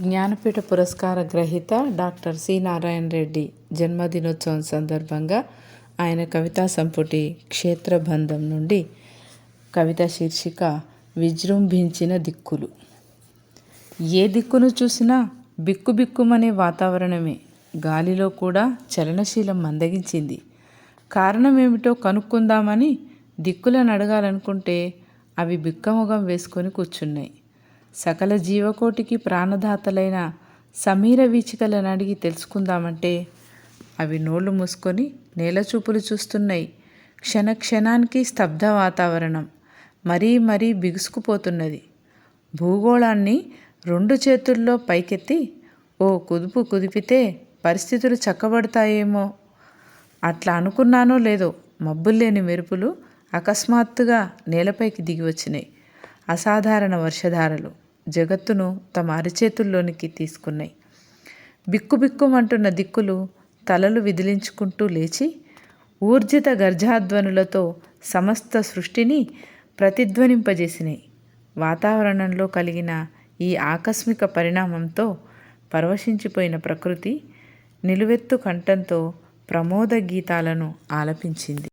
జ్ఞానపీఠ పురస్కార గ్రహీత doctor C Narayana Reddy జన్మదినోత్సవం సందర్భంగా ఆయన కవితా సంపుటి క్షేత్రబంధం నుండి కవిత శీర్షిక విజృంభించిన దిక్కులు. ఏ దిక్కును చూసినా బిక్కుబిక్కుమనే వాతావరణమే. గాలిలో కూడా చలనశీలం మందగించింది. కారణం ఏమిటో కనుక్కుందామని దిక్కులను అడగాలనుకుంటే అవి బిక్కముఖం వేసుకొని కూర్చున్నాయి. సకల జీవకోటికి ప్రాణదాతలైన సమీర వీచికలను అడిగి తెలుసుకుందామంటే అవి నోళ్ళు మూసుకొని నేలచూపులు చూస్తున్నాయి. క్షణ క్షణానికి స్తబ్ద వాతావరణం మరీ మరీ బిగుసుకుపోతున్నది. భూగోళాన్ని రెండు చేతుల్లో పైకెత్తి ఓ కుదుపు కుదిపితే పరిస్థితులు చక్కబడతాయేమో. అట్లా అనుకున్నానో లేదో మబ్బుల్లేని మెరుపులు అకస్మాత్తుగా నేలపైకి దిగి వచ్చినాయి అసాధారణ వర్షధారలు. జగత్తును తమ అరిచేతుల్లోనికి తీసుకున్నాయి. బిక్కుబిక్కుమంటున్న దిక్కులు తలలు విదిలించుకుంటూ లేచి ఊర్జిత గర్జాధ్వనులతో సమస్త సృష్టిని ప్రతిధ్వనింపజేసినాయి. వాతావరణంలో కలిగిన ఈ ఆకస్మిక పరిణామంతో పరవశించిపోయిన ప్రకృతి నిలువెత్తు కంఠంతో ప్రమోద గీతాలను ఆలపించింది.